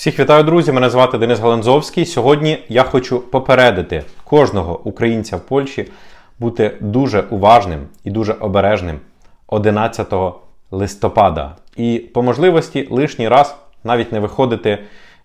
Всіх вітаю, друзі! Мене звати Денис Галанзовський. Сьогодні я хочу попередити кожного українця в Польщі бути дуже уважним і дуже обережним 11 листопада. І по можливості лишній раз навіть не виходити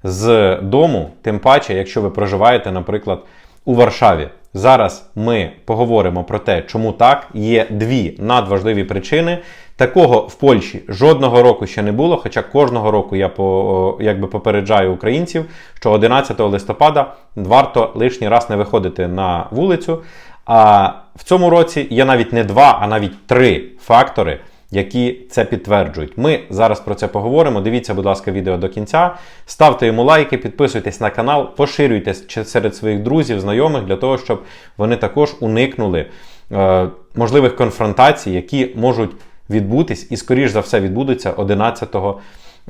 з дому, тим паче, якщо ви проживаєте, наприклад, у Варшаві. Зараз ми поговоримо про те, чому так. Є дві надважливі причини. Такого в Польщі жодного року ще не було. Хоча кожного року я по, якби попереджаю українців, що 11 листопада варто лишній раз не виходити на вулицю. А в цьому році є навіть не два, а навіть три фактори, які це підтверджують. Ми зараз про це поговоримо. Дивіться, будь ласка, відео до кінця. Ставте йому лайки, підписуйтесь на канал, поширюйте серед своїх друзів, знайомих для того, щоб вони також уникнули е, можливих конфронтацій, які можуть відбутись і, скоріш за все, відбудуться 11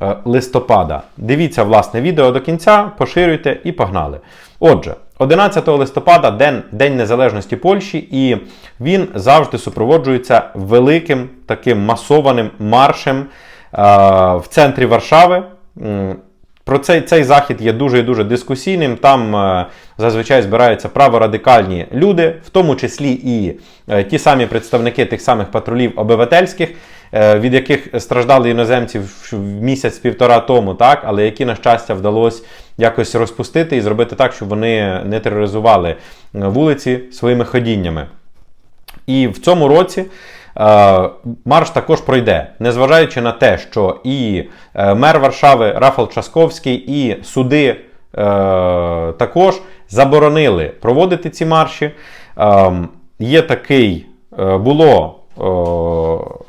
е, листопада. Дивіться власне відео до кінця, поширюйте і погнали. Отже, 11 листопада День, День Незалежності Польщі, і він завжди супроводжується великим таким масованим маршем е, в центрі Варшави. Про цей, цей захід є дуже і дуже дискусійним. Там е, зазвичай збираються праворадикальні люди, в тому числі і е, ті самі представники тих самих патрулів обивательських, від яких страждали іноземці місяць-півтора тому, так, але які, на щастя, вдалося якось розпустити і зробити так, щоб вони не тероризували е, вулиці своїми ходіннями. І в цьому році е, марш також пройде, незважаючи на те, що і е, мер Варшави Рафал Часковський, і суди е, також заборонили проводити ці марші. Е, є такий, е, було. Е,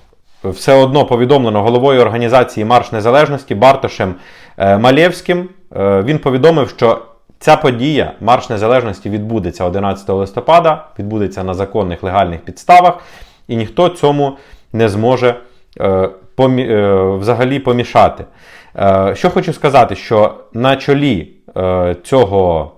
все одно повідомлено головою організації Марш Незалежності Бартошем е, Малєвським. Е, Він повідомив, що ця подія, Марш Незалежності, відбудеться 11 листопада, відбудеться на законних легальних підставах, і ніхто цьому не зможе е, взагалі помішати. Що хочу сказати, що на чолі цього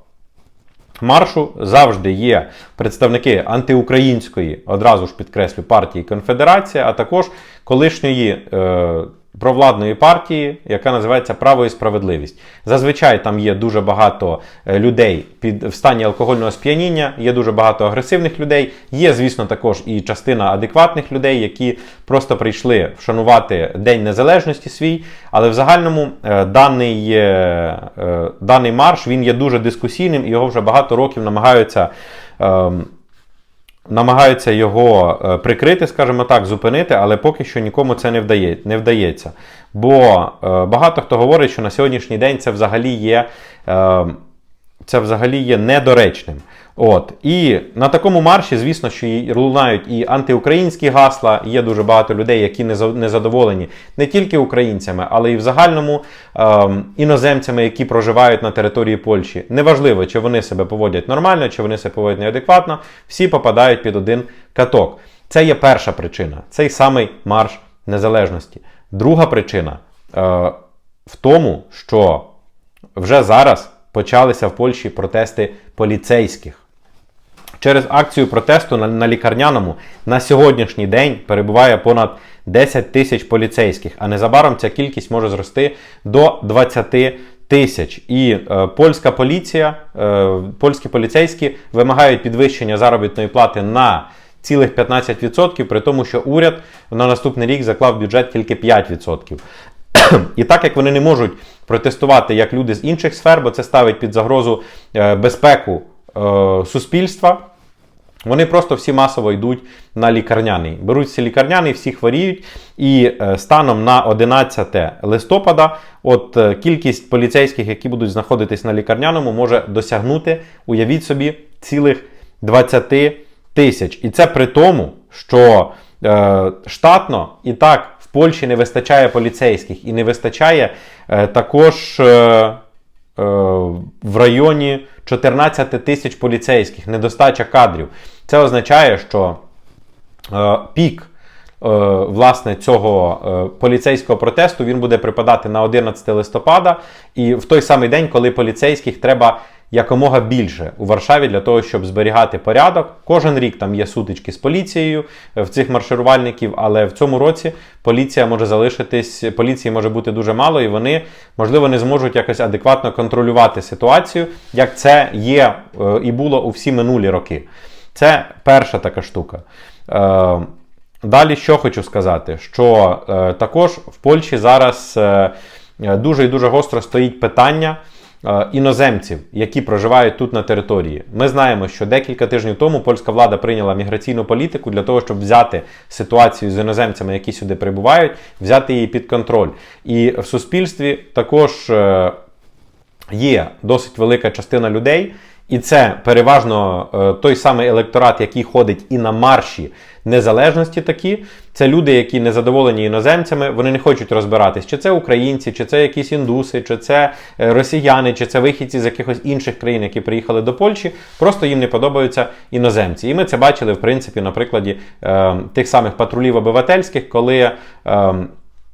маршу завжди є представники антиукраїнської, одразу ж підкреслю, партії Конфедерація, а також колишньої е, провладної партії, яка називається Право і справедливість. Зазвичай там є дуже багато е, людей під в стані алкогольного сп'яніння, є дуже багато агресивних людей. Є, звісно, також і частина адекватних людей, які просто прийшли вшанувати День Незалежності свій. Але в загальному е, даний, е, даний марш він є дуже дискусійним і його вже багато років намагаються. Намагаються його е, прикрити, скажімо так, зупинити, але поки що нікому це не, вдає, не вдається. Бо е, багато хто говорить, що на сьогоднішній день це взагалі є. Е, це взагалі є недоречним. От. І на такому марші, звісно, що і лунають і антиукраїнські гасла, є дуже багато людей, які не задоволені не тільки українцями, але і в загальному ем, іноземцями, які проживають на території Польщі. Неважливо, чи вони себе поводять нормально, чи вони себе поводять неадекватно, всі попадають під один каток. Це є перша причина, цей самий марш незалежності. Друга причина е, в тому, що вже зараз почалися в Польщі протести поліцейських. Через акцію протесту на, лікарняному на сьогоднішній день перебуває понад 10 тисяч поліцейських, а незабаром ця кількість може зрости до 20 тисяч. І е, польська поліція, е, польські поліцейські вимагають підвищення заробітної плати на цілих 15%, при тому, що уряд на наступний рік заклав бюджет тільки 5%. І так як вони не можуть протестувати як люди з інших сфер, бо це ставить під загрозу е, безпеку е, суспільства, вони просто всі масово йдуть на лікарняний. Беруть всі лікарняний, всі хворіють. І е, станом на 11 листопада от е, кількість поліцейських, які будуть знаходитись на лікарняному, може досягнути, уявіть собі, цілих 20 тисяч. І це при тому, що е, штатно і так в Польщі не вистачає поліцейських і не вистачає е, також. Е, в районі 14 тисяч поліцейських, недостача кадрів. Це означає, що е, пік е, власне цього е, поліцейського протесту він буде припадати на 11 листопада, і в той самий день, коли поліцейських треба якомога більше у Варшаві для того, щоб зберігати порядок. Кожен рік там є сутички з поліцією е, в цих марширувальників, але в цьому році поліція може залишитись, поліції може бути дуже мало, і вони, можливо, не зможуть якось адекватно контролювати ситуацію, як це є е, і було у всі минулі роки. Це перша така штука. Е, Далі що хочу сказати, що також в Польщі зараз дуже і дуже гостро стоїть питання іноземців, які проживають тут на території. Ми знаємо, що декілька тижнів тому польська влада прийняла міграційну політику для того, щоб взяти ситуацію з іноземцями, які сюди прибувають, взяти її під контроль. І в суспільстві також е, є досить велика частина людей, і це переважно е, той самий електорат, який ходить і на марші незалежності такі. Це люди, які не задоволені іноземцями, вони не хочуть розбиратись, чи це українці, чи це якісь індуси, чи це е, росіяни, чи це вихідці з якихось інших країн, які приїхали до Польщі. Просто їм не подобаються іноземці. І ми це бачили, в принципі, на прикладі е, тих самих патрулів обивательських, коли. Е,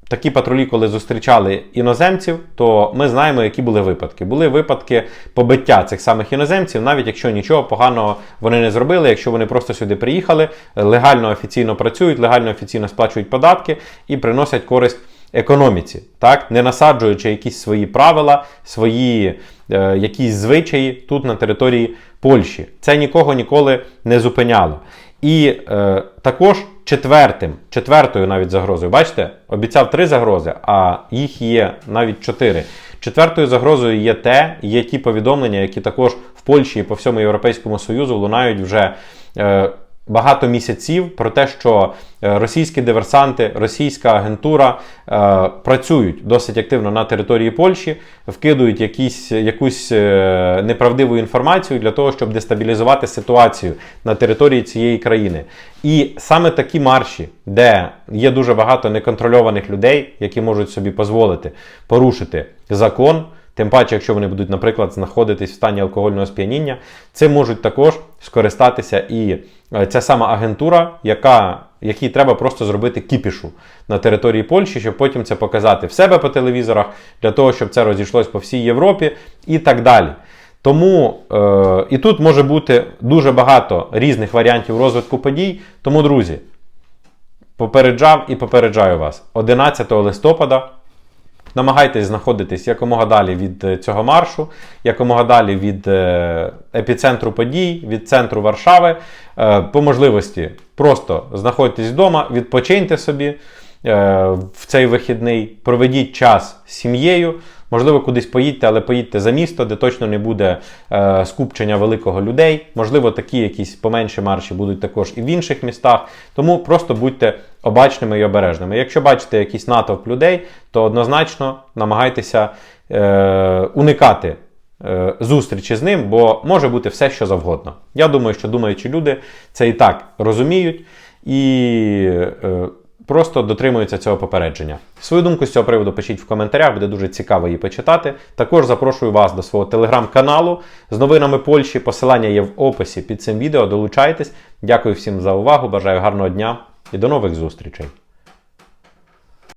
Такі патрулі, коли зустрічали іноземців, то ми знаємо, які були випадки. Були випадки побиття цих самих іноземців, навіть якщо нічого поганого вони не зробили, якщо вони просто сюди приїхали, легально офіційно працюють, легально офіційно сплачують податки і приносять користь економіці, так не насаджуючи якісь свої правила, свої е, якісь звичаї тут на території Польщі. Це нікого ніколи не зупиняло. І е, також четвертим, четвертою навіть загрозою, бачите, обіцяв три загрози, а їх є навіть чотири. Четвертою загрозою є те, є ті повідомлення, які також в Польщі і по всьому Європейському Союзу лунають вже. Е, Багато місяців про те, що е, російські диверсанти, російська агентура е, працюють досить активно на території Польщі, вкидують якісь, якусь е, неправдиву інформацію для того, щоб дестабілізувати ситуацію на території цієї країни. І саме такі марші, де є дуже багато неконтрольованих людей, які можуть собі дозволити порушити закон. Тим паче, якщо вони будуть, наприклад, знаходитись в стані алкогольного сп'яніння, цим можуть також скористатися і е, ця сама агентура, яка, якій треба просто зробити кіпішу на території Польщі, щоб потім це показати в себе по телевізорах, для того, щоб це розійшлось по всій Європі і так далі. Тому е, і тут може бути дуже багато різних варіантів розвитку подій. Тому, друзі, попереджав і попереджаю вас 11 листопада. Намагайтесь знаходитись якомога далі від е, цього маршу, якомога далі від е, епіцентру подій, від центру Варшави. Е, По можливості просто знаходьтесь вдома, відпочиньте собі в цей вихідний, проведіть час з сім'єю. Можливо, кудись поїдьте, але поїдьте за місто, де точно не буде е, скупчення великого людей. Можливо, такі якісь поменші марші будуть також і в інших містах. Тому просто будьте обачними і обережними. Якщо бачите якийсь натовп людей, то однозначно намагайтеся е, уникати е, зустрічі з ним, бо може бути все, що завгодно. Я думаю, що думаючі люди це і так розуміють і. Е, Просто дотримуються цього попередження. Свою думку з цього приводу пишіть в коментарях, буде дуже цікаво її почитати. Також запрошую вас до свого телеграм-каналу з новинами Польщі. Посилання є в описі під цим відео. Долучайтесь. Дякую всім за увагу. Бажаю гарного дня і до нових зустрічей.